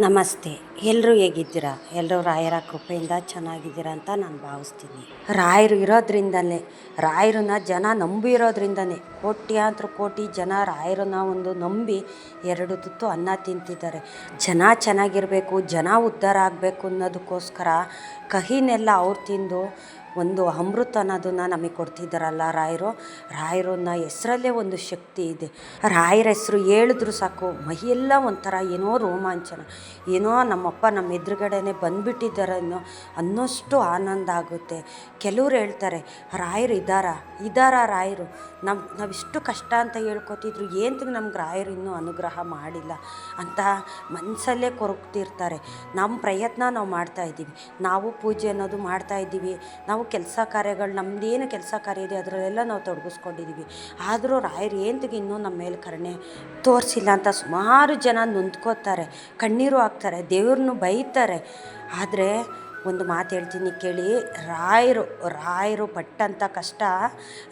ನಮಸ್ತೆ. ಎಲ್ಲರೂ ಹೇಗಿದ್ದೀರಾ? ಎಲ್ಲರೂ ರಾಯರ ಕೃಪೆಯಿಂದ ಚೆನ್ನಾಗಿದ್ದೀರಾ ಅಂತ ನಾನು ಭಾವಿಸ್ತೀನಿ. ರಾಯರು ಇರೋದ್ರಿಂದಲೇ, ರಾಯರನ್ನ ಜನ ನಂಬಿರೋದ್ರಿಂದನೇ ಕೋಟ್ಯಾಂತರ ಕೋಟಿ ಜನ ರಾಯರನ್ನ ಒಂದು ನಂಬಿ ಎರಡು ತುತ್ತು ಅನ್ನ ತಿಂತಿದ್ದಾರೆ. ಜನ ಚೆನ್ನಾಗಿರಬೇಕು, ಜನ ಉದ್ಧಾರ ಆಗಬೇಕು ಅನ್ನೋದಕ್ಕೋಸ್ಕರ ಕಹಿನೆಲ್ಲ ಅವ್ರು ತಿಂದು ಒಂದು ಅಮೃತ ಅನ್ನೋದನ್ನು ನಮಗೆ ಕೊಡ್ತಿದ್ದಾರಲ್ಲ ರಾಯರು. ರಾಯರನ್ನ ಹೆಸರಲ್ಲೇ ಒಂದು ಶಕ್ತಿ ಇದೆ. ರಾಯರ ಹೆಸರು ಹೇಳಿದ್ರು ಸಾಕು, ಮೈಯೆಲ್ಲ ಒಂಥರ ಏನೋ ರೋಮಾಂಚನ. ಏನೋ ನಮ್ಮಪ್ಪ ನಮ್ಮ ಎದುರುಗಡೆನೆ ಬಂದುಬಿಟ್ಟಿದ್ದಾರೆ ಅನ್ನೋ, ಅನ್ನೋಷ್ಟು ಆನಂದ ಆಗುತ್ತೆ. ಕೆಲವ್ರು ಹೇಳ್ತಾರೆ, ರಾಯರು ಇದ್ದಾರಾ ಇದ್ದಾರಾ ರಾಯರು? ನಮ್ಮ ನಾವಿಷ್ಟು ಕಷ್ಟ ಅಂತ ಹೇಳ್ಕೊತಿದ್ರು ಏನು ನಮ್ಗೆ ರಾಯರು ಇನ್ನೂ ಅನುಗ್ರಹ ಮಾಡಿಲ್ಲ ಅಂತ ಮನಸ್ಸಲ್ಲೇ ಕೊರಗ್ತಿರ್ತಾರೆ. ನಮ್ಮ ಪ್ರಯತ್ನ ನಾವು ಮಾಡ್ತಾ ಇದ್ದೀವಿ. ನಾವು ಪೂಜೆ ಅನ್ನೋದು ಮಾಡ್ತಾ ಇದ್ದೀವಿ. ನಾವು ಕೆಲಸ ಕಾರ್ಯಗಳು ನಮ್ಮದೇನು ಕೆಲಸ ಕಾರ್ಯ ಇದೆ ಅದರಲ್ಲೆಲ್ಲ ನಾವು ತೊಡಗಿಸ್ಕೊಂಡಿದ್ದೀವಿ. ಆದರೂ ರಾಯರು ಏಂತಕ್ಕೆ ಇನ್ನೂ ನಮ್ಮ ಮೇಲೆ ಕರುಣೆ ತೋರಿಸಿಲ್ಲ ಅಂತ ಸುಮಾರು ಜನ ನೊಂದ್ಕೋತಾರೆ. ಕಣ್ಣೀರು ಹಾಕ್ತಾರೆ ದೇವ್ರನ್ನೂ ಬೈತಾರೆ. ಆದರೆ ಒಂದು ಮಾತು ಹೇಳ್ತೀನಿ ಕೇಳಿ. ರಾಯರು ರಾಯರು ಪಟ್ಟಂಥ ಕಷ್ಟ.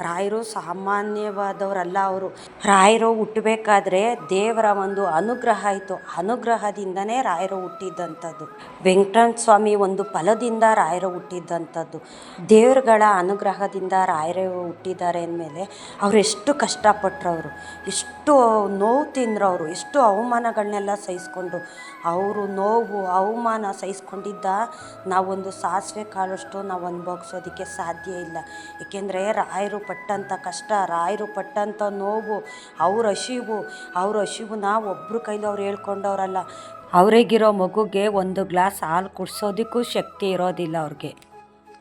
ರಾಯರು ಸಾಮಾನ್ಯವಾದವರಲ್ಲ ಅವರು. ರಾಯರು ಹುಟ್ಟಬೇಕಾದ್ರೆ ದೇವರ ಒಂದು ಅನುಗ್ರಹ ಆಯಿತು ಅನುಗ್ರಹದಿಂದನೇ ರಾಯರು ಹುಟ್ಟಿದ್ದಂಥದ್ದು ವೆಂಕಟರಮಣ ಸ್ವಾಮಿ ಒಂದು ಫಲದಿಂದ ರಾಯರು ಹುಟ್ಟಿದ್ದಂಥದ್ದು ದೇವರುಗಳ ಅನುಗ್ರಹದಿಂದ ರಾಯರು ಹುಟ್ಟಿದ್ದಾರೆ ಅಂದಮೇಲೆ ಅವರು ಎಷ್ಟು ಕಷ್ಟಪಟ್ಟರವರು ಎಷ್ಟು ನೋವು ತಿಂದ್ರು ಅವರು ಎಷ್ಟು ಅವಮಾನಗಳನ್ನೆಲ್ಲ ಸಹಿಸ್ಕೊಂಡು. ಅವರು ನೋವು, ಅವಮಾನ ಸಹಿಸ್ಕೊಂಡಿದ್ದ ನಾವೊಂದು ಸಾಸಿವೆ ಕಾಳಷ್ಟು ನಾವು ಅನುಭವಿಸೋದಕ್ಕೆ ಸಾಧ್ಯ ಇಲ್ಲ. ಏಕೆಂದರೆ ರಾಯರು ಪಟ್ಟಂಥ ಕಷ್ಟ, ರಾಯರು ಪಟ್ಟಂಥ ನೋವು, ಅವ್ರ ಹಸಿವು ಅವ್ರ ಹಸಿವು ನಾವು ಒಬ್ಬರ ಕೈಲಿ ಅವ್ರು ಹೇಳ್ಕೊಂಡವ್ರಲ್ಲ. ಅವರಿಗಿರೋ ಮಗುಗೆ ಒಂದು ಗ್ಲಾಸ್ ಹಾಲು ಕುಡಿಸೋದಕ್ಕೂ ಶಕ್ತಿ ಇರೋದಿಲ್ಲ ಅವ್ರಿಗೆ.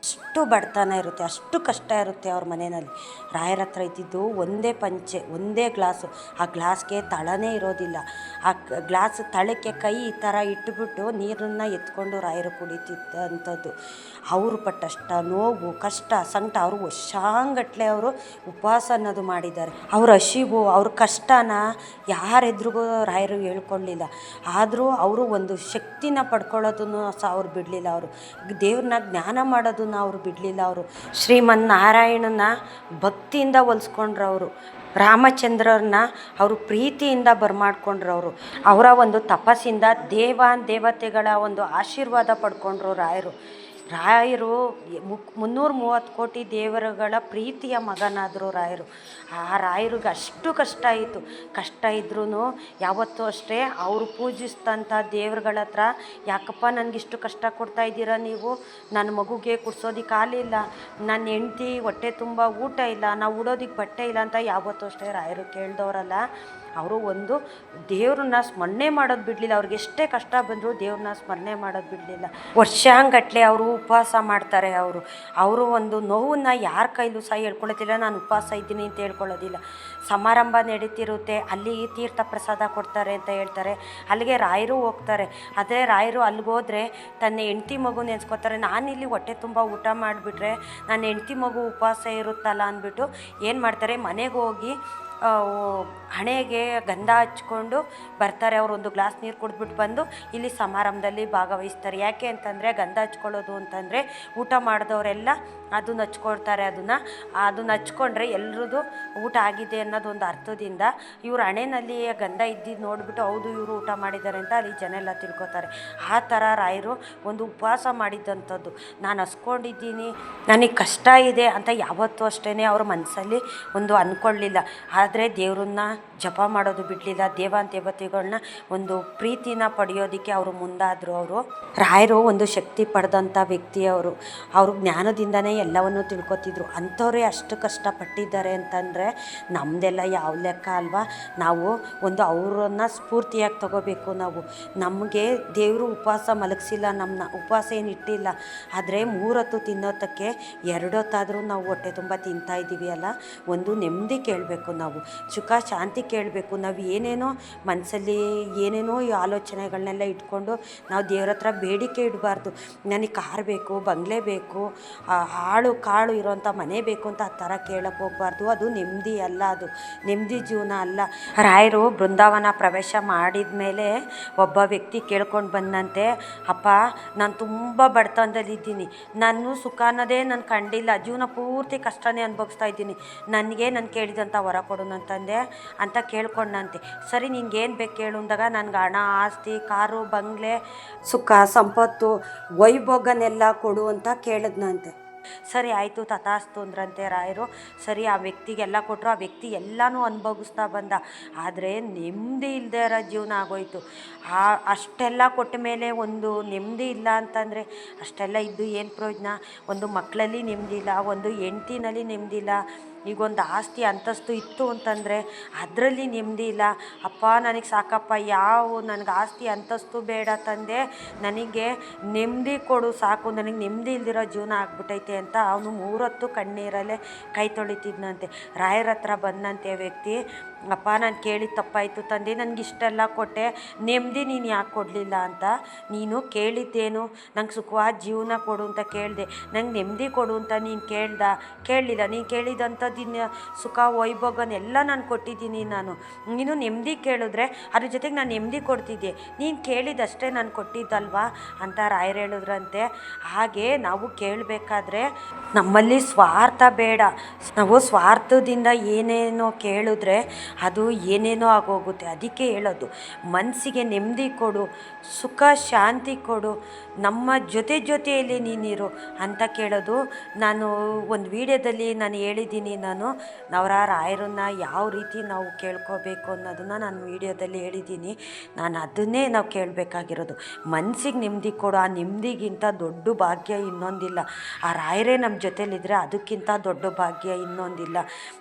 ಅಷ್ಟು ಬಡತನ ಇರುತ್ತೆ, ಅಷ್ಟು ಕಷ್ಟ ಇರುತ್ತೆ ಅವ್ರ ಮನೆಯಲ್ಲಿ. ರಾಯರ ಹತ್ರ ಇದ್ದಿದ್ದು ಒಂದೇ ಪಂಚೆ, ಒಂದೇ ಗ್ಲಾಸು. ಆ ಗ್ಲಾಸ್ಗೆ ತಳನೇ ಇರೋದಿಲ್ಲ. ಆ ಗ್ಲಾಸ್ ತಳಕ್ಕೆ ಕೈ ಈ ಥರ ಇಟ್ಬಿಟ್ಟು ನೀರನ್ನು ಎತ್ಕೊಂಡು ರಾಯರು ಕುಡಿತಿದ್ದಂಥದ್ದು. ಅವರು ಪಟ್ಟಷ್ಟ, ನೋವು, ಕಷ್ಟ, ಸಂಕಟ, ಅವರು ವರ್ಷಾಂಗಟ್ಲೆ ಅವರು ಉಪವಾಸ ಅನ್ನೋದು ಮಾಡಿದ್ದಾರೆ. ಅವ್ರ ಹಸಿವು ಅವ್ರ ಕಷ್ಟನ ಯಾರೆದ್ರಿಗೂ ರಾಯರು ಹೇಳ್ಕೊಳ್ಳಿಲ್ಲ ಆದರೂ ಅವರು ಒಂದು ಶಕ್ತಿನ ಪಡ್ಕೊಳ್ಳೋದನ್ನು ಸಹ ಅವ್ರು ಬಿಡಲಿಲ್ಲ ಅವರು. ದೇವ್ರನ್ನ ಜ್ಞಾನ ಮಾಡೋದನ್ನು ಅವರು ಬಿಡಲಿಲ್ಲ ಅವರು. ಶ್ರೀಮನ್ನಾರಾಯಣನ ಭಕ್ತಿಯಿಂದ ಹೊಲ್ಸ್ಕೊಂಡ್ರು ಅವರು ರಾಮಚಂದ್ರರನ್ನ ಅವರು ಪ್ರೀತಿಯಿಂದ ಬರಮಾಡ್ಕೊಂಡ್ರು ಅವರು. ಅವರ ಒಂದು ತಪಸ್ಸಿಂದ ದೇವ ದೇವತೆಗಳ ಒಂದು ಆಶೀರ್ವಾದ ಪಡ್ಕೊಂಡ್ರು ರಾಯರು. ರಾಯರು ಮುಕ್ ಮುನ್ನೂರ ಮೂವತ್ತು ಕೋಟಿ ದೇವರುಗಳ ಪ್ರೀತಿಯ ಮಗನಾದರು ರಾಯರು. ಆ ರಾಯರಿಗೆ ಅಷ್ಟು ಕಷ್ಟ ಆಯಿತು. ಕಷ್ಟ ಇದ್ರೂ ಯಾವತ್ತೂ ಅಷ್ಟೇ ಅವರು ಪೂಜಿಸ್ತಂಥ ದೇವ್ರಗಳ ಹತ್ರ, ಯಾಕಪ್ಪ ನನಗಿಷ್ಟು ಕಷ್ಟ ಕೊಡ್ತಾ ಇದ್ದೀರಾ ನೀವು? ನನ್ನ ಮಗುಗೆ ಕುಡ್ಸೋದಕ್ಕೆ ಹಾಲಿಲ್ಲ ನನ್ನ ಹೆಂಡ್ತಿ ಹೊಟ್ಟೆ ತುಂಬ ಊಟ ಇಲ್ಲ. ನಾವು ಉಡೋದಕ್ಕೆ ಬಟ್ಟೆ ಇಲ್ಲ ಅಂತ ಯಾವತ್ತೂ ಅಷ್ಟೇ ರಾಯರು ಕೇಳ್ದವ್ರಲ್ಲ. ಅವರು ಒಂದು ದೇವ್ರನ್ನ ಸ್ಮರಣೆ ಮಾಡೋದು ಬಿಡಲಿಲ್ಲ. ಅವ್ರಿಗೆ ಎಷ್ಟೇ ಕಷ್ಟ ಬಂದರೂ ದೇವ್ರನ್ನ ಸ್ಮರಣೆ ಮಾಡೋದು ಬಿಡಲಿಲ್ಲ. ವರ್ಷಾಂಗಟ್ಲೆ ಅವರು ಉಪವಾಸ ಮಾಡ್ತಾರೆ ಅವರು. ಅವರು ಒಂದು ನೋವನ್ನ ಯಾರ ಕೈಲೂ ಸಹ ಹೇಳ್ಕೊಳ್ಳೋದಿಲ್ಲ ನಾನು ಉಪವಾಸ ಇದ್ದೀನಿ ಅಂತ ಹೇಳ್ಕೊಳ್ಳೋದಿಲ್ಲ. ಸಮಾರಂಭ ನಡೀತಿರುತ್ತೆ. ಅಲ್ಲಿ ತೀರ್ಥ ಪ್ರಸಾದ ಕೊಡ್ತಾರೆ ಅಂತ ಹೇಳ್ತಾರೆ. ಅಲ್ಲಿಗೆ ರಾಯರು ಹೋಗ್ತಾರೆ. ಅದೇ ರಾಯರು ಅಲ್ಲಿಗೋದ್ರೆ ತನ್ನ ಹೆಂಡ್ತಿ ಮಗು ನೆನೆಸ್ಕೋತಾರೆ. ನಾನಿಲ್ಲಿ ಹೊಟ್ಟೆ ತುಂಬ ಊಟ ಮಾಡಿಬಿಟ್ರೆ, ನನ್ನ ಹೆಂಡ್ತಿ ಮಗು ಉಪವಾಸ ಇರುತ್ತಲ್ಲ ಅಂದ್ಬಿಟ್ಟು ಏನು ಮಾಡ್ತಾರೆ? ಮನೆಗೆ ಹೋಗಿ ಹಣೆಗೆ ಗಂಧ ಹಚ್ಕೊಂಡು ಬರ್ತಾರೆ, ಅವರು ಒಂದು ಗ್ಲಾಸ್ ನೀರು ಕುಡಿದ್ಬಿಟ್ಟು ಬಂದು ಇಲ್ಲಿ ಸಮಾರಂಭದಲ್ಲಿ ಭಾಗವಹಿಸ್ತಾರೆ. ಯಾಕೆ ಅಂತಂದರೆ, ಗಂಧ ಹಚ್ಕೊಳ್ಳೋದು ಅಂತಂದರೆ ಊಟ ಮಾಡಿದವರೆಲ್ಲ ಅದನ್ನ ಹಚ್ಕೊಳ್ತಾರೆ ಅದನ್ನು. ಅದನ್ನ ಹಚ್ಕೊಂಡ್ರೆ ಎಲ್ರದ್ದು ಊಟ ಆಗಿದೆ ಅನ್ನೋದೊಂದು ಅರ್ಥದಿಂದ ಇವ್ರ ಹಣೆಯಲ್ಲಿ ಗಂಧ ಇದ್ದಿದ್ದು ನೋಡಿಬಿಟ್ಟು ಹೌದು, ಇವರು ಊಟ ಮಾಡಿದ್ದಾರೆ ಅಂತ ಅಲ್ಲಿ ಜನ ಎಲ್ಲ ತಿಳ್ಕೊತಾರೆ. ಆ ಥರ ರಾಯರು ಒಂದು ಉಪವಾಸ ಮಾಡಿದ್ದಂಥದ್ದು ನಾನು ಹಸ್ಕೊಂಡಿದ್ದೀನಿ, ನನಗೆ ಕಷ್ಟ ಇದೆ ಅಂತ ಯಾವತ್ತೂ ಅಷ್ಟೇ ಅವ್ರ ಮನಸ್ಸಲ್ಲಿ ಒಂದು ಅಂದ್ಕೊಳ್ಳಿಲ್ಲ ಆದರೆ ದೇವ್ರನ್ನ ಜಪ ಮಾಡೋದು ಬಿಡಲಿಲ್ಲ. ದೇವತೆಗಳನ್ನ ಒಂದು ಪ್ರೀತಿನ ಪಡೆಯೋದಕ್ಕೆ ಅವರು ಮುಂದಾದರು ಅವರು. ರಾಯರು ಒಂದು ಶಕ್ತಿ ಪಡೆದಂಥ ವ್ಯಕ್ತಿ ಅವರು. ಅವರು ಜ್ಞಾನದಿಂದನೇ ಎಲ್ಲವನ್ನೂ ತಿಳ್ಕೊತಿದ್ರು. ಅಂಥವ್ರೇ ಅಷ್ಟು ಕಷ್ಟಪಟ್ಟಿದ್ದಾರೆ ಅಂತಂದರೆ ನಮ್ಮದೆಲ್ಲ ಯಾವ ಲೆಕ್ಕ ಅಲ್ವಾ? ನಾವು ಒಂದು ಅವರನ್ನು ಸ್ಫೂರ್ತಿಯಾಗಿ ತಗೋಬೇಕು ನಾವು. ನಮಗೆ ದೇವರು ಉಪವಾಸ ಮಲಗಿಸಿಲ್ಲ ನಮ್ಮನ್ನ ಉಪವಾಸ ಏನು ಇಟ್ಟಿಲ್ಲ. ಆದರೆ ಮೂರೊತ್ತು ತಿನ್ನೋತಕ್ಕೆ ಎರಡೊತ್ತಾದರೂ ನಾವು ಹೊಟ್ಟೆ ತುಂಬ ತಿಂತಾ ಇದ್ದೀವಿ ಅಲ್ಲ? ಒಂದು ನೆಮ್ಮದಿ ಕೇಳಬೇಕು ನಾವು. ಸುಖ, ಶಾಂತಿ ಕೇಳಬೇಕು. ನಾವು ಏನೇನೋ ಮನಸ್ಸಲ್ಲಿ ಏನೇನೋ ಈ ಆಲೋಚನೆಗಳನ್ನೆಲ್ಲ ಇಟ್ಕೊಂಡು ನಾವು ದೇವ್ರ ಹತ್ರ ಬೇಡಿಕೆ ಇಡಬಾರ್ದು. ನನಗೆ ಕಾರ್ ಬೇಕು, ಬಂಗ್ಲೆ ಬೇಕು ಹಾಳು ಕಾಳು ಇರೋಂಥ ಮನೆ ಬೇಕು ಅಂತ ಆ ಥರ ಕೇಳಕ್ಕೆ ಹೋಗ್ಬಾರ್ದು. ಅದು ನೆಮ್ಮದಿ ಅಲ್ಲ ಅದು. ನೆಮ್ಮದಿ ಜೀವನ ಅಲ್ಲ. ರಾಯರು ಬೃಂದಾವನ ಪ್ರವೇಶ ಮಾಡಿದ ಮೇಲೆ ಒಬ್ಬ ವ್ಯಕ್ತಿ ಕೇಳ್ಕೊಂಡು ಬಂದಂತೆ, ಅಪ್ಪ, ನಾನು ತುಂಬ ಬಡತನದಲ್ಲಿದ್ದೀನಿ ನಾನು ಸುಖ ಅನ್ನೋದೇ ನಾನು ಕಂಡಿಲ್ಲ. ಜೀವನ ಪೂರ್ತಿ ಕಷ್ಟನೇ ಅನುಭವಿಸ್ತಾ ಇದ್ದೀನಿ. ನನಗೆ ನಾನು ಕೇಳಿದಂಥ ವರ ಕೊಡು ಅಂತಂದೆ ಅಂತ ಕೇಳ್ಕೊಂಡಂತೆ. ಸರಿ, ನಿನ್ಗೇನು ಬೇಕು ಕೇಳು ಅಂದಾಗ ನನಗೆ ಹಣ, ಆಸ್ತಿ, ಕಾರು, ಬಂಗ್ಲೆ, ಸುಖ, ಸಂಪತ್ತು, ವೈಭೋಗನೆಲ್ಲ ಕೊಡು ಅಂತ ಕೇಳಿದ್ನಂತೆ. ಸರಿ, ಆಯಿತು, ತಥಾಸ್ತು ಅಂದ್ರಂತೆ ರಾಯರು. ಸರಿ, ಆ ವ್ಯಕ್ತಿಗೆಲ್ಲ ಕೊಟ್ಟರು ಆ ವ್ಯಕ್ತಿ ಎಲ್ಲನೂ ಅನುಭವಿಸ್ತಾ ಬಂದ. ಆದರೆ ನೆಮ್ಮದಿ ಇಲ್ಲದೆ ಇರೋ ಜೀವನ ಆಗೋಯ್ತು. ಆ, ಅಷ್ಟೆಲ್ಲ ಕೊಟ್ಟ ಮೇಲೆ ಒಂದು ನೆಮ್ಮದಿ ಇಲ್ಲ ಅಂತಂದರೆ ಅಷ್ಟೆಲ್ಲ ಇದ್ದು ಏನು ಪ್ರಯೋಜನ? ಒಂದು ಮಕ್ಕಳಲ್ಲಿ ನೆಮ್ಮದಿ ಇಲ್ಲ, ಒಂದು ಹೆಂಡ್ತಿನಲ್ಲಿ ನೆಮ್ಮದಿ ಇಲ್ಲ ಈಗ ಒಂದು ಆಸ್ತಿ ಅಂತಸ್ತು ಇತ್ತು ಅಂತಂದರೆ ಅದರಲ್ಲಿ ನೆಮ್ಮದಿ ಇಲ್ಲ. ಅಪ್ಪ, ನನಗೆ ಸಾಕಪ್ಪ, ಯಾವ ನನಗೆ ಆಸ್ತಿ ಅಂತಸ್ತು ಬೇಡ ತಂದೆ, ನನಗೆ ನೆಮ್ಮದಿ ಕೊಡು ಸಾಕು, ನನಗೆ ನೆಮ್ಮದಿ ಇಲ್ದಿರೋ ಜೀವನ ಆಗ್ಬಿಟ್ಟೈತೆ ಅಂತ ಅವನು ಮೂರೊತ್ತು ಕಣ್ಣೀರಲ್ಲೇ ಕೈ ತೊಳಿತಿದ್ನಂತೆ. ರಾಯರ ಹತ್ರ ಬಂದಂತೆ ವ್ಯಕ್ತಿ ಅಪ್ಪ, ನಾನು ಕೇಳಿದ ತಪ್ಪಾಯಿತು ತಂದೆ ನನಗೆ ಇಷ್ಟೆಲ್ಲ ಕೊಟ್ಟೆ. ನೆಮ್ಮದಿ ನೀನು ಯಾಕೆ ಕೊಡಲಿಲ್ಲ ಅಂತ? ನೀನು ಕೇಳಿದ್ದೇನು? ನಂಗೆ ಸುಖವಾದ ಜೀವನ ಕೊಡು ಅಂತ ಕೇಳಿದೆ. ನಂಗೆ ನೆಮ್ಮದಿ ಕೊಡು ಅಂತ ನೀನು ಕೇಳ್ದ, ಕೇಳಲಿಲ್ಲ. ನೀನು ಕೇಳಿದಂಥದ್ದಿನ ಸುಖ ವೈಭೋಗನೆಲ್ಲ ನಾನು ಕೊಟ್ಟಿದ್ದೀನಿ ನಾನು. ನೀನು ನೆಮ್ಮದಿ ಕೇಳಿದ್ರೆ ಅದ್ರ ಜೊತೆಗೆ ನಾನು ನೆಮ್ಮದಿ ಕೊಡ್ತಿದ್ದೆ. ನೀನು ಕೇಳಿದಷ್ಟೇ ನಾನು ಕೊಟ್ಟಿದ್ದಲ್ವಾ? ಅಂತ ರಾಯರು ಹೇಳಿದ್ರಂತೆ. ಹಾಗೆ ನಾವು ಕೇಳಬೇಕಾದ್ರೆ ನಮ್ಮಲ್ಲಿ ಸ್ವಾರ್ಥ ಬೇಡ. ನಾವು ಸ್ವಾರ್ಥದಿಂದ ಏನೇನೋ ಕೇಳಿದ್ರೆ ಅದು ಏನೇನೋ ಆಗೋಗುತ್ತೆ. ಅದಕ್ಕೆ ಹೇಳೋದು ಮನಸ್ಸಿಗೆ ನೆಮ್ಮದಿ ಕೊಡು ಸುಖ ಶಾಂತಿ ಕೊಡು ನಮ್ಮ ಜೊತೆ ಜೊತೆಯಲ್ಲಿ ನೀನಿರು ಅಂತ ಕೇಳೋದು ನಾನು ಒಂದು ವಿಡಿಯೋದಲ್ಲಿ ನಾನು ಹೇಳಿದ್ದೀನಿ ನಾನು. ಅವರ ರಾಯರನ್ನ ಯಾವ ರೀತಿ ನಾವು ಕೇಳ್ಕೋಬೇಕು ಅನ್ನೋದನ್ನು ನಾನು ವಿಡಿಯೋದಲ್ಲಿ ಹೇಳಿದ್ದೀನಿ. ನಾನು ಅದನ್ನೇ ನಾವು ಕೇಳಬೇಕಾಗಿರೋದು. ಮನಸ್ಸಿಗೆ ನೆಮ್ಮದಿ ಕೊಡು, ಆ ನೆಮ್ಮದಿಗಿಂತ ದೊಡ್ಡ ಭಾಗ್ಯ ಇನ್ನೊಂದಿಲ್ಲ. ಆ ರಾಯರೇ ನಮ್ಮ ಜೊತೆಯಲ್ಲಿದ್ದರೆ ಅದಕ್ಕಿಂತ ದೊಡ್ಡ ಭಾಗ್ಯ ಇನ್ನೊಂದಿಲ್ಲ.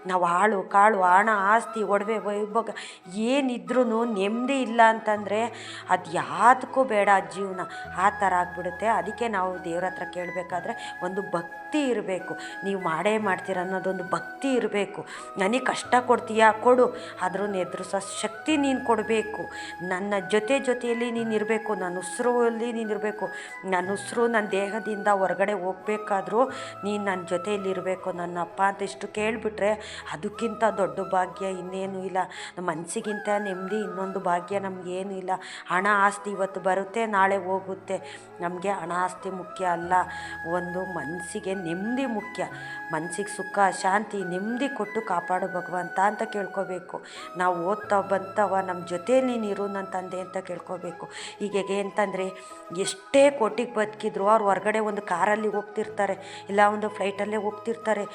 ನಾವು ಆಳು, ಕಾಳು ಹಣ ಆಸ್ತಿ, ಒಡವೆ, ವೈಭೋಗ ಏನಿದ್ರೂ ನೆಮ್ಮದಿ ಇಲ್ಲ ಅಂತಂದರೆ ಅದು ಯಾತಕ್ಕೂ ಬೇಡ ಜೀವನ. ಆ ಥರ ಆಗ್ಬಿಡುತ್ತೆ. ಅದಕ್ಕೆ ನಾವು ದೇವ್ರ ಹತ್ರ ಕೇಳಬೇಕಾದ್ರೆ ಒಂದು ಭಕ್ತಿ ಇರಬೇಕು. ನೀವು ಮಾಡೇ ಮಾಡ್ತೀರ ಅನ್ನೋದೊಂದು ಭಕ್ತಿ ಇರಬೇಕು. ನನಗೆ ಕಷ್ಟ ಕೊಡ್ತೀಯಾ? ಕೊಡು. ಆದರೂ ಎದುರಿಸೋ ಶಕ್ತಿ ನೀನು ಕೊಡಬೇಕು. ನನ್ನ ಜೊತೆ ಜೊತೆಯಲ್ಲಿ ನೀನು ಇರಬೇಕು. ನನ್ನ ಉಸಿರಲ್ಲಿ ನೀನು ಇರಬೇಕು. ನನ್ನ ಉಸಿರು ನನ್ನ ದೇಹದಿಂದ ಹೊರಗಡೆ ಹೋಗ್ಬೇಕಾದ್ರೂ ನೀನು ನನ್ನ ಜೊತೆಯಲ್ಲಿ ಇರಬೇಕು. ನನ್ನ ಅಪ್ಪ ಅಂತ ಇಷ್ಟು ಕೇಳಿಬಿಟ್ರೆ ಅದಕ್ಕಿಂತ ದೊಡ್ಡ ಭಾಗ್ಯ ಇನ್ನೇನು ಇಲ್ಲ. ನಮ್ಮ ಮನಸ್ಸಿಗಿಂತ ನೆಮ್ಮದಿ ಇನ್ನೊಂದು ಭಾಗ್ಯ ನಮಗೇನು ಇಲ್ಲ. ಹಣ ಆಸ್ತಿ ಇವತ್ತು ಬರುತ್ತೆ, ನಾಳೆ ಹೋಗುತ್ತೆ. ನಮಗೆ ಹಣ ಆಸ್ತಿ ಮುಖ್ಯ ಅಲ್ಲ. ಒಂದು ಮನಸ್ಸಿಗೆ ನೆಮ್ಮದಿ ಮುಖ್ಯ. ಮನಸ್ಸಿಗೆ ಸುಖ, ಶಾಂತಿ, ನೆಮ್ಮದಿ ಕೊಟ್ಟು ಕಾಪಾಡು ಭಗವಂತ ಅಂತ ಕೇಳ್ಕೋಬೇಕು. ನಾವು ಓದ್ತಾ ಬಂತವ ನಮ್ಮ ಜೊತೆಯಲ್ಲಿ ನೀನು ನನ್ನ ತಂದೆ ಅಂತ ಕೇಳ್ಕೋಬೇಕು. ಈಗ ಹೇಗೆ ಅಂತಂದರೆ ಎಷ್ಟೇ ಕೋಟಿಗೆ ಬದುಕಿದ್ರು ಅವ್ರು ಹೊರಗಡೆ ಒಂದು ಕಾರಲ್ಲಿ ಹೋಗ್ತಿರ್ತಾರೆ, ಇಲ್ಲ ಒಂದು ಫ್ಲೈಟಲ್ಲೇ ಹೋಗ್ತಿರ್ತಾರೆ.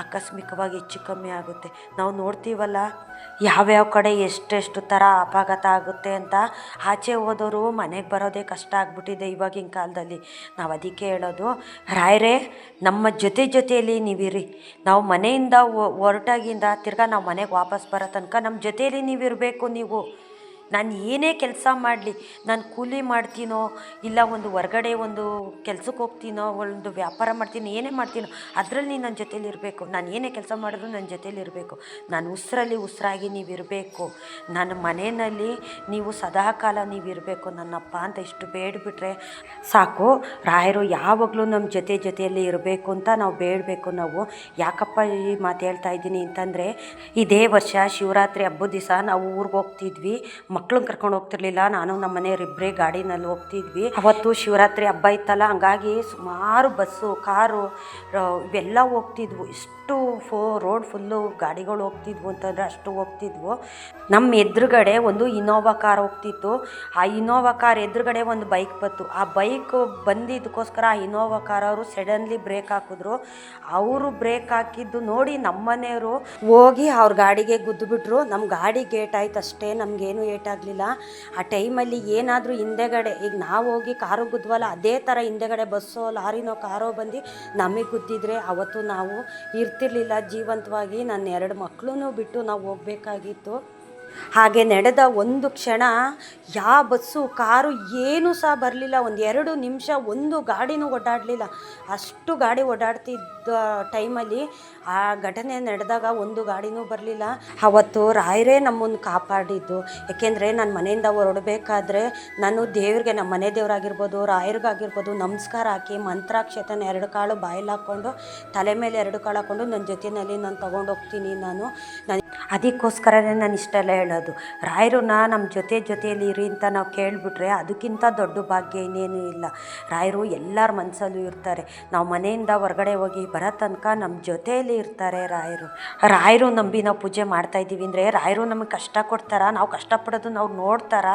ಆಕಸ್ಮಿಕವಾಗಿ ಹೆಚ್ಚು ಕಮ್ಮಿ ಆಗುತ್ತೆ. ನಾವು ನೋಡ್ತೀವಲ್ಲ, ಯಾವ್ಯಾವ ಕಡೆ ಎಷ್ಟೆಷ್ಟು ಥರ ಅಪಘಾತ ಆಗುತ್ತೆ ಅಂತ. ಆಚೆ ಹೋದವರು ಮನೆಗೆ ಬರೋದೇ ಕಷ್ಟ ಆಗ್ಬಿಟ್ಟಿದೆ. ಕಾಲದಲ್ಲಿ ನಾವು ಅದಕ್ಕೆ ಹೇಳೋದು, ರಾಯರೇ, ನಮ್ಮ ಜೊತೆ ಜೊತೆಯಲ್ಲಿ ನೀವಿರಿ. ನಾವು ಮನೆಯಿಂದ ಹೊರಟಾಗಿಂದ ತಿರ್ಗಾ ನಾವು ಮನೆಗೆ ವಾಪಸ್ ಬರೋ ತನಕ ನಮ್ಮ ಜೊತೆಯಲ್ಲಿ ನೀವಿರಬೇಕು ನೀವು. ನಾನು ಏನೇ ಕೆಲಸ ಮಾಡಲಿ, ನಾನು ಕೂಲಿ ಮಾಡ್ತೀನೋ, ಇಲ್ಲ ಒಂದು ಹೊರ್ಗಡೆ ಒಂದು ಕೆಲ್ಸಕ್ಕೆ ಹೋಗ್ತೀನೋ, ಒಂದು ವ್ಯಾಪಾರ ಮಾಡ್ತೀನಿ, ಏನೇ ಮಾಡ್ತೀನೋ, ಅದರಲ್ಲಿ ನೀನು ನನ್ನ ಜೊತೇಲಿ ಇರಬೇಕು. ನಾನು ಏನೇ ಕೆಲಸ ಮಾಡಿದ್ರು ನನ್ನ ಜೊತೇಲಿ ಇರಬೇಕು. ನಾನು ಉಸಿರಲ್ಲಿ ಉಸಿರಾಗಿ ನೀವು ಇರಬೇಕು. ನನ್ನ ಮನೆಯಲ್ಲಿ ನೀವು ಸದಾಕಾಲ ನೀವು ಇರಬೇಕು. ನನ್ನಪ್ಪ ಅಂತ ಇಷ್ಟು ಬೇಡ್ಬಿಟ್ರೆ ಸಾಕು. ರಾಯರು ಯಾವಾಗಲೂ ನಮ್ಮ ಜೊತೆ ಜೊತೆಯಲ್ಲಿ ಇರಬೇಕು ಅಂತ ನಾವು ಬೇಡಬೇಕು ನಾವು. ಯಾಕಪ್ಪ ಈ ಮಾತು ಹೇಳ್ತಾ ಇದ್ದೀನಿ ಅಂತಂದರೆ, ಇದೇ ವರ್ಷ ಶಿವರಾತ್ರಿ ಹಬ್ಬದ ದಿವಸ ನಾವು ಊರಿಗೆ ಹೋಗ್ತಿದ್ವಿ. ಮಕ್ಳನ್ನ ಕರ್ಕೊಂಡು ಹೋಗ್ತಿರ್ಲಿಲ್ಲ. ನಾನು ನಮ್ಮ ಮನೆಯವರಿಬ್ಬರೇ ಗಾಡಿನಲ್ಲಿ ಹೋಗ್ತಿದ್ವಿ. ಅವತ್ತು ಶಿವರಾತ್ರಿ ಹಬ್ಬ ಇತ್ತಲ್ಲ, ಹಂಗಾಗಿ ಸುಮಾರು ಬಸ್ಸು, ಕಾರು ಇವೆಲ್ಲ ಹೋಗ್ತಿದ್ವು. ಇಷ್ಟು ಫೋ, ರೋಡ್ ಫುಲ್ಲು ಗಾಡಿಗಳು ಹೋಗ್ತಿದ್ವು ಅಂತಂದರೆ ಅಷ್ಟು ಹೋಗ್ತಿದ್ವು. ನಮ್ಮ ಎದುರುಗಡೆ ಒಂದು ಇನೋವಾ ಕಾರ್ ಹೋಗ್ತಿತ್ತು. ಆ ಇನೋವಾ ಕಾರ್ ಎದುರುಗಡೆ ಒಂದು ಬೈಕ್ ಬಂತು. ಆ ಬೈಕ್ ಬಂದಿದ್ದಕ್ಕೋಸ್ಕರ ಆ ಇನೋವಾ ಕಾರ್ ಅವರು ಸಡನ್ಲಿ ಬ್ರೇಕ್ ಹಾಕಿದ್ರು. ಅವರು ಬ್ರೇಕ್ ಹಾಕಿದ್ದು ನೋಡಿ ನಮ್ಮನೆಯವರು ಹೋಗಿ ಅವ್ರ ಗಾಡಿಗೆ ಗುದ್ದುಬಿಟ್ರು. ನಮ್ಮ ಗಾಡಿ ಗೇಟ್ ಆಯ್ತು ಅಷ್ಟೇ ನಮಗೇನು ಏಟಾಗಲಿಲ್ಲ ಆ ಟೈಮಲ್ಲಿ ಏನಾದರೂ ಹಿಂದೆಗಡೆ, ಈಗ ನಾವು ಹೋಗಿ ಕಾರು ಗುದ್ವಲ್ಲ, ಅದೇ ಥರ ಹಿಂದೆಗಡೆ ಬಸ್ಸೋ ಲಾರಿನೋ ಕಾರೋ ಬಂದು ನಮಗೆ ಗುದ್ದಿದ್ರೆ ಅವತ್ತು ನಾವು ಇರ್ತಿರ್ಲಿಲ್ಲ. ಜೀವಂತವಾಗಿ ನನ್ನ ಎರಡು ಮಕ್ಕಳೂ ಬಿಟ್ಟು ನಾವು ಹೋಗಬೇಕಾಗಿತ್ತು. ಹಾಗೆ ನಡೆದ ಒಂದು ಕ್ಷಣ ಯಾವ ಬಸ್ಸು, ಕಾರು ಏನೂ ಸಹ ಬರಲಿಲ್ಲ. ಒಂದು ಎರಡು ನಿಮಿಷ ಒಂದು ಗಾಡಿನೂ ಓಡಾಡಲಿಲ್ಲ. ಅಷ್ಟು ಗಾಡಿ ಓಡಾಡ್ತಿದ್ದ. ಟೈಮಲ್ಲಿ ಆ ಘಟನೆ ನಡೆದಾಗ ಒಂದು ಗಾಡಿನೂ ಬರಲಿಲ್ಲ. ಅವತ್ತು ರಾಯರೇ ನಮ್ಮನ್ನು ಕಾಪಾಡಿದ್ದು. ಏಕೆಂದರೆ ನಾನು ಮನೆಯಿಂದ ಹೊರಡಬೇಕಾದ್ರೆ ನಾನು ದೇವ್ರಿಗೆ, ನಮ್ಮ ಮನೆ ದೇವರಾಗಿರ್ಬೋದು, ರಾಯರಿಗಾಗಿರ್ಬೋದು ನಮಸ್ಕಾರ ಹಾಕಿ, ಮಂತ್ರಾಕ್ಷತನ ಎರಡು ಕಾಳು ಬಾಯಲ್ಲಿ ಹಾಕ್ಕೊಂಡು, ತಲೆ ಮೇಲೆ ಎರಡು ಕಾಳು ಹಾಕ್ಕೊಂಡು ನನ್ನ ಜೊತೆಯಲ್ಲಿ ನಾನು ತೊಗೊಂಡೋಗ್ತೀನಿ ನಾನು. ನಾನು ಅದಕ್ಕೋಸ್ಕರನೇ ನಾನು ಇಷ್ಟೆಲ್ಲ ಹೇಳೋದು. ರಾಯರನ್ನ ನಮ್ಮ ಜೊತೆ ಜೊತೆಯಲ್ಲಿ ಇರಿ ಅಂತ ನಾವು ಕೇಳಿಬಿಟ್ರೆ ಅದಕ್ಕಿಂತ ದೊಡ್ಡ ಭಾಗ್ಯ ಇನ್ನೇನೂ ಇಲ್ಲ. ರಾಯರು ಎಲ್ಲರ ಮನಸ್ಸಲ್ಲೂ ಇರ್ತಾರೆ. ನಾವು ಮನೆಯಿಂದ ಹೊರಗಡೆ ಹೋಗಿ ಬರೋ ತನಕ ನಮ್ಮ ಜೊತೆಯಲ್ಲಿ ಇರ್ತಾರೆ ರಾಯರು. ರಾಯರು ನಂಬಿ ನಾವು ಪೂಜೆ ಮಾಡ್ತಾ ಇದ್ದೀವಿ ಅಂದರೆ ರಾಯರು ನಮಗೆ ಕಷ್ಟ ಕೊಡ್ತಾರ, ನಾವು ಕಷ್ಟಪಡೋದು ಅವ್ರು ನೋಡ್ತಾರ.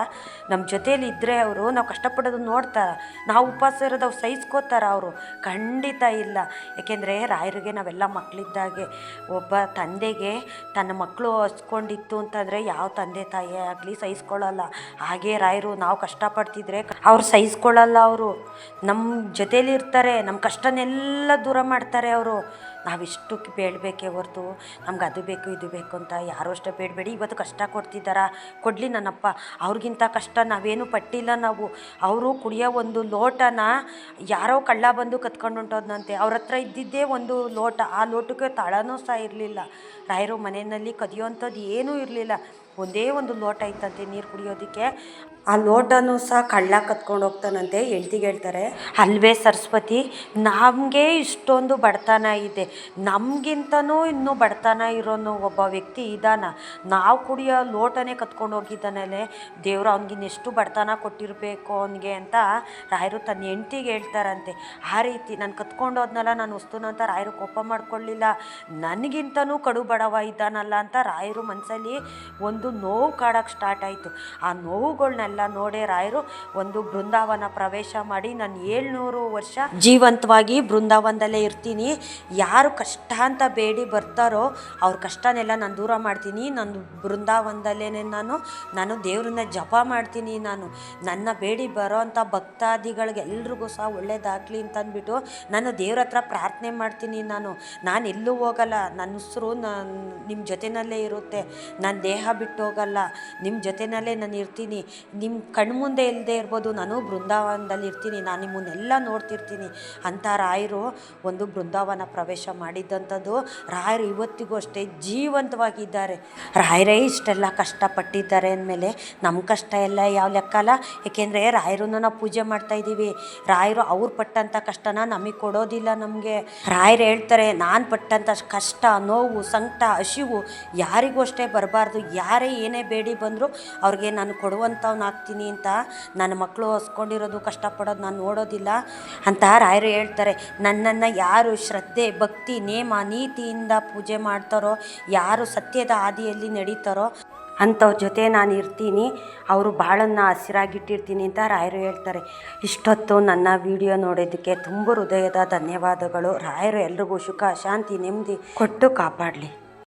ನಮ್ಮ ಜೊತೆಯಲ್ಲಿ ಇದ್ದರೆ ಅವರು ನಾವು ಕಷ್ಟಪಡೋದು ನೋಡ್ತಾರ. ನಾವು ಉಪವಾಸ ಇರೋದು ಅವ್ರು ಸಹಿಸ್ಕೋತಾರ ಅವರು. ಖಂಡಿತ ಇಲ್ಲ. ಏಕೆಂದರೆ ರಾಯರಿಗೆ ನಾವೆಲ್ಲ ಮಕ್ಕಳಿದ್ದಾಗೆ ಒಬ್ಬ ತಂದೆಗೆ ತನ್ನ ಮಕ್ಕಳು ಹಚ್ಕೊಂಡಿತ್ತು ಅಂತಂದರೆ ಯಾವ ತಂದೆ ತಾಯಿ ಆಗಲಿ ಸಹಿಸ್ಕೊಳ್ಳಲ್ಲ ಹಾಗೆ ರಾಯರು ನಾವು ಕಷ್ಟಪಡ್ತಿದ್ರೆ ಅವ್ರು ಸಹಿಸ್ಕೊಳ್ಳಲ್ಲ ಅವರು. ನಮ್ಮ ಜೊತೆಯಲ್ಲಿ ಇರ್ತಾರೆ ನಮ್ಮ ಕಷ್ಟನೆಲ್ಲ ದೂರ ಮಾಡ್ತಾರೆ ಅವರು ನಾವಿಷ್ಟು ಬೇಡಬೇಕೇ ಹೊರತು, ನಮ್ಗೆ ಅದು ಬೇಕು, ಇದು ಬೇಕು ಅಂತ ಯಾರು ಅಷ್ಟೇ ಬೇಡಬೇಡಿ. ಇವತ್ತು ಕಷ್ಟ ಕೊಡ್ತಿದ್ದಾರ ಕೊಡಲಿ ನನ್ನಪ್ಪ. ಅವ್ರಿಗಿಂತ ಕಷ್ಟ ನಾವೇನು ಪಟ್ಟಿಲ್ಲ ನಾವು. ಅವರು ಕುಡಿಯೋ ಒಂದು ಲೋಟನ ಯಾರೋ ಕಳ್ಳ ಬಂದು ಕತ್ಕೊಂಡು ಹೊಂಟೋದ್ನಂತೆ ಅವ್ರ ಹತ್ರ ಇದ್ದಿದ್ದೇ ಒಂದು ಲೋಟ. ಆ ಲೋಟಕ್ಕೆ ತಳನೂ ಸಹ ಇರಲಿಲ್ಲ. ರಾಯರು ಮನೆಯಲ್ಲಿ ಕದಿಯೋಂಥದ್ದು ಏನೂ ಇರಲಿಲ್ಲ. ಒಂದೇ ಒಂದು ಲೋಟ ಇತ್ತಂತೆ ನೀರು ಕುಡಿಯೋದಕ್ಕೆ. ಆ ಲೋಟನೂ ಸಹ ಕಳ್ಳ ಕತ್ಕೊಂಡು ಹೋಗ್ತಾನಂತೆ. ಹೆಂಡ್ತಿಗೆ ಹೇಳ್ತಾರೆ, ಅಲ್ವೇ ಸರಸ್ವತಿ, ನಮಗೆ ಇಷ್ಟೊಂದು ಬಡತನ ಇದೆ. ನಮಗಿಂತನೂ ಇನ್ನೂ ಬಡತನ ಇರೋನು ಒಬ್ಬ ವ್ಯಕ್ತಿ ಇದ್ದಾನ ನಾವು ಕುಡಿಯೋ ಲೋಟನೇ ಕತ್ಕೊಂಡು ದೇವರು ದೇವ್ರು ಅವ್ನಿಗಿನ್ನೆಷ್ಟು ಬಡತನ ಕೊಟ್ಟಿರಬೇಕು ಅವನಿಗೆ ಅಂತ ರಾಯರು ತನ್ನ ಹೆಂಡ್ತಿಗೆ ಹೇಳ್ತಾರಂತೆ. ಆ ರೀತಿ ನಾನು ಕತ್ಕೊಂಡು ಹೋದ್ನಲ್ಲ, ನಾನು ವಸ್ತುನ ಅಂತ ರಾಯರು ಕೋಪ ಮಾಡ್ಕೊಳ್ಳಿಲ್ಲ. ನನಗಿಂತನೂ ಕಡು ಬಡವ ಇದ್ದಾನಲ್ಲ ಅಂತ ರಾಯರು ಮನಸ್ಸಲ್ಲಿ ಒಂದು ನೋವು ಕಾಡೋಕ್ಕೆ ಸ್ಟಾರ್ಟ್ ಆಯಿತು. ಆ ನೋವುಗಳನ್ನೆಲ್ಲ ನೋಡೇ ರಾಯರು ಒಂದು ಬೃಂದಾವನ ಪ್ರವೇಶ ಮಾಡಿ, ನಾನು ಏಳ್ನೂರು ವರ್ಷ ಜೀವಂತವಾಗಿ ಬೃಂದಾವನದಲ್ಲೇ ಇರ್ತೀನಿ. ಯಾರು ಕಷ್ಟ ಅಂತ ಬೇಡಿ ಬರ್ತಾರೋ ಅವ್ರ ಕಷ್ಟನೆಲ್ಲ ನಾನು ದೂರ ಮಾಡ್ತೀನಿ. ನಾನು ಬೃಂದಾವನದಲ್ಲೇ ನಾನು. ನಾನು ದೇವ್ರನ್ನ ಜಪ ಮಾಡ್ತೀನಿ ನಾನು. ನನ್ನ ಬೇಡಿ ಬರೋ ಅಂಥ ಭಕ್ತಾದಿಗಳಿಗೆ ಎಲ್ರಿಗೂ ಸಹ ಒಳ್ಳೇದಾಗಲಿ ಅಂತ ಅಂದ್ಬಿಟ್ಟು ನಾನು ದೇವ್ರ ಹತ್ರ ಪ್ರಾರ್ಥನೆ ಮಾಡ್ತೀನಿ ನಾನು. ನಾನು ಎಲ್ಲೂ ಹೋಗಲ್ಲ. ನನ್ನ ಉಸಿರು ನಾನು ನಿಮ್ಮ ಜೊತೆಯಲ್ಲೇ ಇರುತ್ತೆ. ನನ್ನ ದೇಹ ಬಿಟ್ಟು ಹೋಗಲ್ಲ. ನಿಮ್ಮ ಜೊತೆಯಲ್ಲೇ ನಾನು ಇರ್ತೀನಿ. ನಿಮ್ಮ ಕಣ್ಮುಂದೆ ಇಲ್ಲದೆ ಇರ್ಬೋದು ನಾನು ಬೃಂದಾವನದಲ್ಲಿ ಇರ್ತೀನಿ ನಾನು ನಿಮ್ಮನ್ನೆಲ್ಲ ನೋಡ್ತಿರ್ತೀನಿ. ಅಂತ ರಾಯರು ಒಂದು ಬೃಂದಾವನ ಪ್ರವೇಶ ಮಾಡಿದ್ದಂಥದ್ದು ರಾಯರು ಇವತ್ತಿಗೂ ಅಷ್ಟೇ ಜೀವಂತವಾಗಿದ್ದಾರೆ. ರಾಯರೇ ಇಷ್ಟೆಲ್ಲ ಕಷ್ಟಪಟ್ಟಿದ್ದಾರೆ ಅಂದಮೇಲೆ ನಮ್ಮ ಕಷ್ಟ ಎಲ್ಲ ಯಾವ ಲೆಕ್ಕ ಅಲ್ಲ. ಏಕೆಂದರೆ ರಾಯರನ್ನು ನಾವು ಪೂಜೆ ಮಾಡ್ತಾ ಇದ್ದೀವಿ. ರಾಯರು ಅವ್ರು ಪಟ್ಟಂಥ ಕಷ್ಟನ ನಮಗೆ ಕೊಡೋದಿಲ್ಲ ನಮಗೆ. ರಾಯರು ಹೇಳ್ತಾರೆ, ನಾನು ಪಟ್ಟಂಥ ಕಷ್ಟ, ನೋವು, ಸಂಕಟ, ಹಸಿವು ಯಾರಿಗೂ ಅಷ್ಟೇ ಬರಬಾರ್ದು. ಯಾರೇ ಏನೇ ಬೇಡಿ ಬಂದರೂ ಅವ್ರಿಗೆ ನಾನು ಕೊಡುವಂಥವ್ನಾಗ್ತೀನಿ ಅಂತ. ನನ್ನ ಮಕ್ಕಳು ಹೊಸ್ಕೊಂಡಿರೋದು, ಕಷ್ಟಪಡೋದು ನಾನು ನೋಡೋದಿಲ್ಲ. ಅಂತ ರಾಯರು ಹೇಳ್ತಾರೆ. ನನ್ನನ್ನು ಯಾರು ಶ್ರದ್ಧೆ, ಭಕ್ತಿ ನೇಮ ನೀತಿಯಿಂದ ಪೂಜೆ ಮಾಡ್ತಾರೋ, ಯಾರು ಸತ್ಯದ ಹಾದಿಯಲ್ಲಿ ನಡೀತಾರೋ ಅಂಥವ್ರ ಜೊತೆ ನಾನು ಇರ್ತೀನಿ. ಅವರು ಭಾಳನ್ನು ಹಸಿರಾಗಿಟ್ಟಿರ್ತೀನಿ ಅಂತ ರಾಯರು ಹೇಳ್ತಾರೆ. ಇಷ್ಟೊತ್ತು ನನ್ನ ವಿಡಿಯೋ ನೋಡೋದಕ್ಕೆ ತುಂಬ ಹೃದಯದ ಧನ್ಯವಾದಗಳು. ರಾಯರು ಎಲ್ರಿಗೂ ಸುಖ, ಶಾಂತಿ, ನೆಮ್ಮದಿ ಕೊಟ್ಟು ಕಾಪಾಡಲಿ.